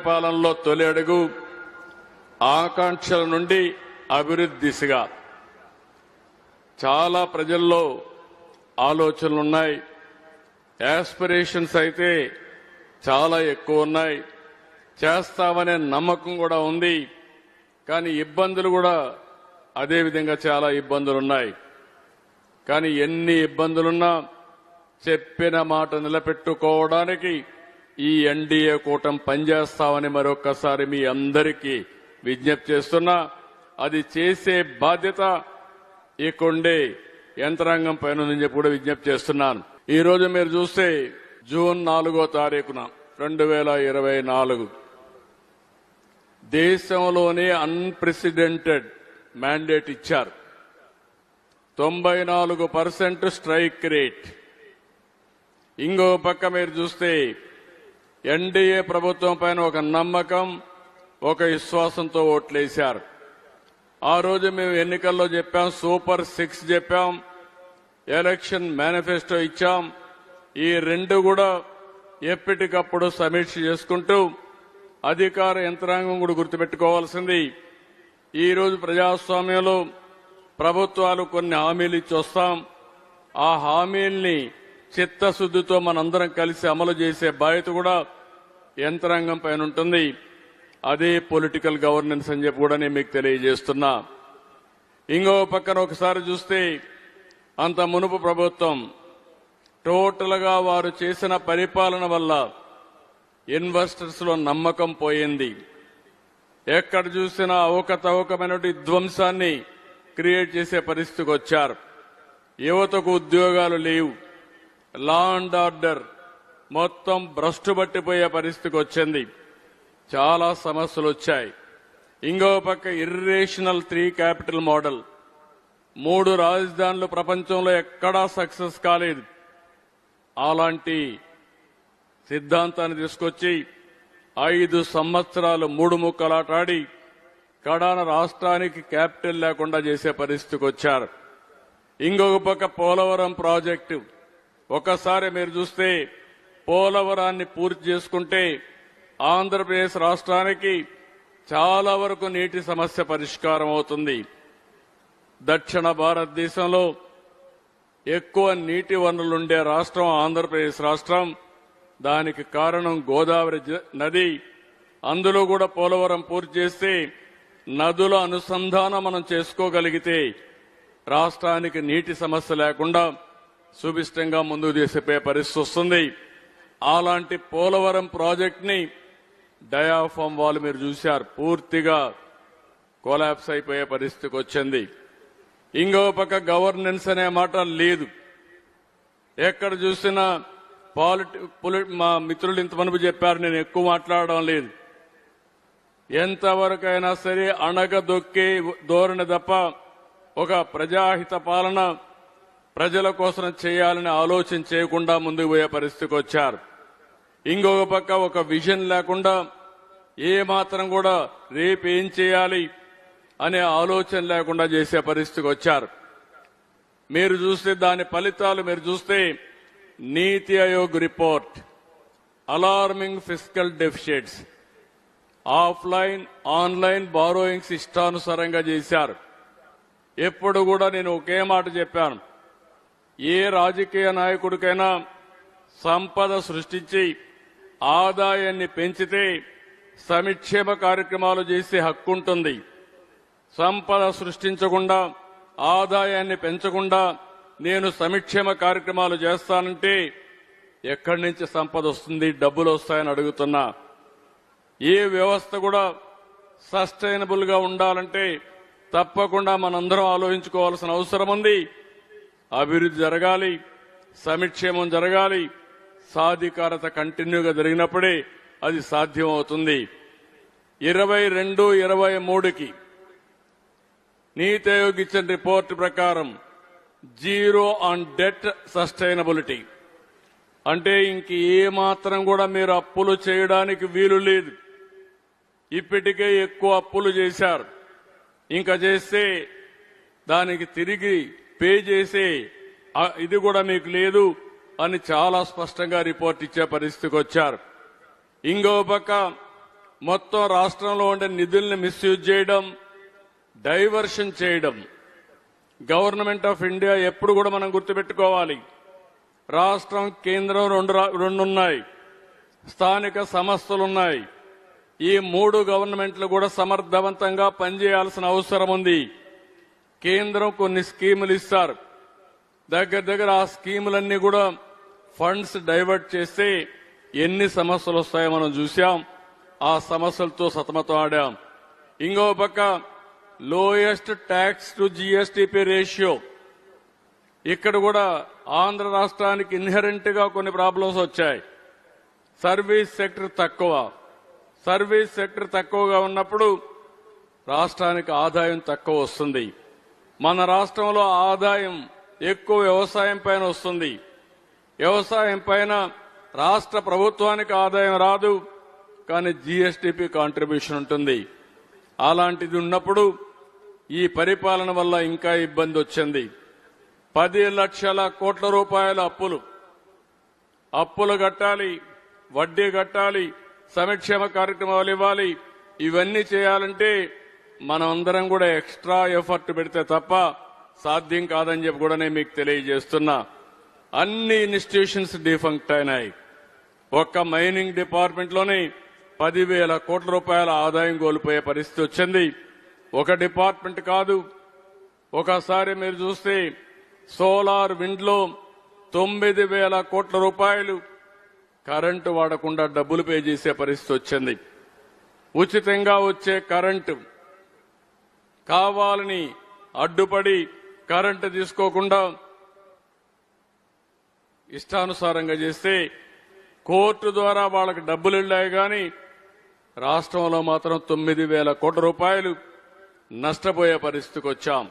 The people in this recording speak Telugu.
పరిపాలనలో తొలి అడుగు ఆకాంక్షల నుండి అభివృద్ధి దిశగా. చాలా ప్రజల్లో ఆలోచనలు ఉన్నాయి. యాస్పిరేషన్స్ అయితే చాలా ఎక్కువ ఉన్నాయి. చేస్తామనే నమ్మకం కూడా ఉంది. కానీ ఇబ్బందులు కూడా అదే విధంగా చాలా ఇబ్బందులు ఉన్నాయి. కానీ ఎన్ని ఇబ్బందులున్నా చెప్పిన మాట నిలబెట్టుకోవడానికి ఈ ఎన్డీఏ కూటం పనిచేస్తామని మరొకసారి మీ అందరికీ విజ్ఞప్తి చేస్తున్నా. అది చేసే బాధ్యత ఇక్కడుండే యంత్రాంగం పైన ఉందని చెప్పి కూడా విజ్ఞప్తి చేస్తున్నాను. ఈ రోజు మీరు చూస్తే జూన్ నాలుగో తారీఖున రెండు వేల ఇరవై నాలుగు దేశంలోనే అన్ప్రెసిడెంటెడ్ మ్యాండేట్ ఇచ్చారు. తొంభై నాలుగు పర్సెంట్ స్ట్రైక్ రేట్. ఇంకో పక్క మీరు చూస్తే ఎన్డీఏ ప్రభుత్వం పైన ఒక నమ్మకం ఒక విశ్వాసంతో ఓట్లేశారు. ఆ రోజు మేము ఎన్నికల్లో చెప్పాం సూపర్ సిక్స్ చెప్పాం ఎలక్షన్ మేనిఫెస్టో ఇచ్చాం. ఈ రెండు కూడా ఎప్పటికప్పుడు సమీక్ష చేసుకుంటూ అధికార యంత్రాంగం కూడా గుర్తుపెట్టుకోవాల్సింది. ఈరోజు ప్రజాస్వామ్యంలో ప్రభుత్వాలు కొన్ని హామీలు ఇచ్చి వస్తాం. ఆ హామీల్ని చిత్తశుద్ధితో మనందరం కలిసి అమలు చేసే బాధ్యత కూడా యంత్రాంగం పైన ఉంటుంది. అదే పొలిటికల్ గవర్నెన్స్ అని చెప్పి కూడా నేను మీకు తెలియజేస్తున్నా. ఇంకో పక్కన ఒకసారి చూస్తే అంత మునుపు ప్రభుత్వం టోటల్గా వారు చేసిన పరిపాలన వల్ల ఇన్వెస్టర్స్లో నమ్మకం పోయింది. ఎక్కడ చూసినా అవకతవకమైనటువంటి ధ్వంసాన్ని క్రియేట్ చేసే పరిస్థితికి వచ్చారు. యువతకు ఉద్యోగాలు లేవు. లా అండ్ ఆర్డర్ మొత్తం భ్రష్టు పట్టిపోయే పరిస్థితికి వచ్చింది. చాలా సమస్యలు వచ్చాయి ఇంకో పక్క ఇర్రేషనల్ త్రీ క్యాపిటల్ మోడల్ మూడు రాజధానులు ప్రపంచంలో ఎక్కడా సక్సెస్ కాలేదు. అలాంటి సిద్ధాంతాన్ని తీసుకొచ్చి ఐదు సంవత్సరాలు మూడు ముక్కలాటాడి కడాన రాష్ట్రానికి క్యాపిటల్ లేకుండా చేసే పరిస్థితికి వచ్చారు. ఇంకొక పక్క పోలవరం ప్రాజెక్టు. ఒకసారి మీరు చూస్తే పోలవరాన్ని పూర్తి చేసుకుంటే ఆంధ్రప్రదేశ్ రాష్ట్రానికి చాలా వరకు నీటి సమస్య పరిష్కారం అవుతుంది. దక్షిణ భారతదేశంలో ఎక్కువ నీటి వనరులుండే రాష్ట్రం ఆంధ్రప్రదేశ్ రాష్ట్రం. దానికి కారణం గోదావరి నది. అందులో కూడా పోలవరం పూర్తి చేస్తే నదుల అనుసంధానం మనం చేసుకోగలిగితే రాష్ట్రానికి నీటి సమస్య లేకుండా సుభిష్టంగా ముందుకు తీసిపోయే పరిస్థితి వస్తుంది అలాంటి పోలవరం ప్రాజెక్ట్ని డయాఫామ్ వాళ్ళు మీరు చూశారు. పూర్తిగా కొలాప్స్ అయిపోయే పరిస్థితికి వచ్చింది. ఇంకో పక్క గవర్నెన్స్ అనే మాట లేదు. ఎక్కడ చూసినా పాలిటి పొలి మా మిత్రులు ఇంతమనుపు చెప్పారు నేను ఎక్కువ మాట్లాడడం లేదు. ఎంతవరకైనా సరే అణగదొక్కే ధోరణి తప్ప ఒక ప్రజాహిత పాలన ప్రజల కోసం చేయాలని ఆలోచన చేయకుండా ముందుకు పోయే పరిస్థితికి వచ్చారు. ఇంకొక పక్క ఒక విజన్ లేకుండా ఏ మాత్రం కూడా రేపు ఏం చేయాలి అనే ఆలోచన లేకుండా చేసే పరిస్థితికి వచ్చారు. మీరు చూస్తే దాని ఫలితాలు మీరు చూస్తే NITI Aayog report alarming physical deficits offline online borrowings ఇష్టానుసారంగా చేశారు. ఎప్పుడు కూడా నేను ఒకే మాట చెప్పాను. ఏ రాజకీయ నాయకుడికైనా సంపద సృష్టించి ఆదాయాన్ని పెంచితే సంక్షేమ కార్యక్రమాలు చేసే హక్కు ఉంటుంది సంపద సృష్టించకుండా ఆదాయాన్ని పెంచకుండా నేను సంక్షేమ కార్యక్రమాలు చేస్తానంటే ఎక్కడి నుంచి సంపద వస్తుంది డబ్బులు వస్తాయని అడుగుతున్నా. ఏ వ్యవస్థ కూడా సస్టైనబుల్గా ఉండాలంటే తప్పకుండా మనందరం ఆలోచించుకోవాల్సిన అవసరం ఉంది. అభివృద్ధి జరగాలి సమిక్షేమం జరగాలి సాధికారత కంటిన్యూగా జరిగినప్పుడే అది సాధ్యమవుతుంది. ఇరవై రెండు ఇరవై మూడుకి నీతి ఆయోగ్ ఇచ్చిన రిపోర్ట్ ప్రకారం జీరో ఆన్ డెట్ సస్టైనబిలిటీ. అంటే ఇంక ఏ మాత్రం కూడా మీరు అప్పులు చేయడానికి వీలు లేదు. ఇప్పటికే ఎక్కువ అప్పులు చేశారు. ఇంకా చేస్తే దానికి తిరిగి పే చేసే ఇది కూడా మీకు లేదు అని చాలా స్పష్టంగా రిపోర్ట్ ఇచ్చే పరిస్థితికి వచ్చారు. ఇంకో పక్క మొత్తం రాష్ట్రంలో ఉండే నిధుల్ని మిస్యూజ్ చేయడం డైవర్షన్ చేయడం గవర్నమెంట్ ఆఫ్ ఇండియా ఎప్పుడు కూడా మనం గుర్తుపెట్టుకోవాలి. రాష్ట్రం కేంద్రం రెండు రెండున్నాయి. రెండు ఉన్నాయి స్థానిక సంస్థలున్నాయి. ఈ మూడు గవర్నమెంట్లు కూడా సమర్థవంతంగా పనిచేయాల్సిన అవసరం ఉంది. కేంద్రం కొన్ని స్కీములు ఇస్తారు. దగ్గర దగ్గర ఆ స్కీములన్నీ కూడా ఫండ్స్ డైవర్ట్ చేస్తే ఎన్ని సమస్యలు వస్తాయో మనం చూసాం ఆ సమస్యలతో సతమతం ఆడాం. ఇంకో పక్క lowest tax to GSDP ratio ఇక్కడ కూడా ఆంధ్ర రాష్ట్రానికి ఇన్హెరెంట్గా కొన్ని ప్రాబ్లమ్స్ వచ్చాయి. సర్వీస్ సెక్టర్ తక్కువ. సర్వీస్ సెక్టర్ తక్కువగా ఉన్నప్పుడు రాష్ట్రానికి ఆదాయం తక్కువ వస్తుంది. మన రాష్ట్రంలో ఆదాయం ఎక్కువ వ్యవసాయం పైన వస్తుంది. వ్యవసాయం పైన రాష్ట్ర ప్రభుత్వానికి ఆదాయం రాదు కానీ జీఎస్టీపీ కాంట్రిబ్యూషన్ ఉంటుంది. అలాంటిది ఉన్నప్పుడు ఈ పరిపాలన వల్ల ఇంకా ఇబ్బంది వచ్చింది. పది లక్షల కోట్ల రూపాయల అప్పులు. అప్పులు కట్టాలి వడ్డీ కట్టాలి సంక్షేమ కార్యక్రమాలు ఇవ్వాలి. ఇవన్నీ చేయాలంటే మనం అందరం కూడా ఎక్స్ట్రా ఎఫర్ట్ పెడితే తప్ప సాధ్యం కాదని చెప్పి కూడా నేను మీకు తెలియజేస్తున్నా. అన్ని ఇన్స్టిట్యూషన్స్ డిఫంక్ట్ అయినాయి. ఒక్క మైనింగ్ డిపార్ట్మెంట్లోని పదివేల కోట్ల రూపాయల ఆదాయం కోల్పోయే పరిస్థితి వచ్చింది. ఒక డిపార్ట్మెంట్ కాదు. ఒకసారి మీరు చూస్తే సోలార్ విండ్లో తొమ్మిది వేల కోట్ల రూపాయలు కరెంటు వాడకుండా డబ్బులు పే చేసే పరిస్థితి వచ్చింది. ఉచితంగా వచ్చే కరెంటు కావాలని అడ్డుపడి కరెంటు తీసుకోకుండా ఇష్టానుసారంగా చేస్తే కోర్టు ద్వారా వాళ్ళకి డబ్బులు వెళ్ళాయి కానీ రాష్ట్రంలో మాత్రం తొమ్మిది వేల కోట్ల రూపాయలు నష్టపోయే పరిస్థితికి వచ్చాం.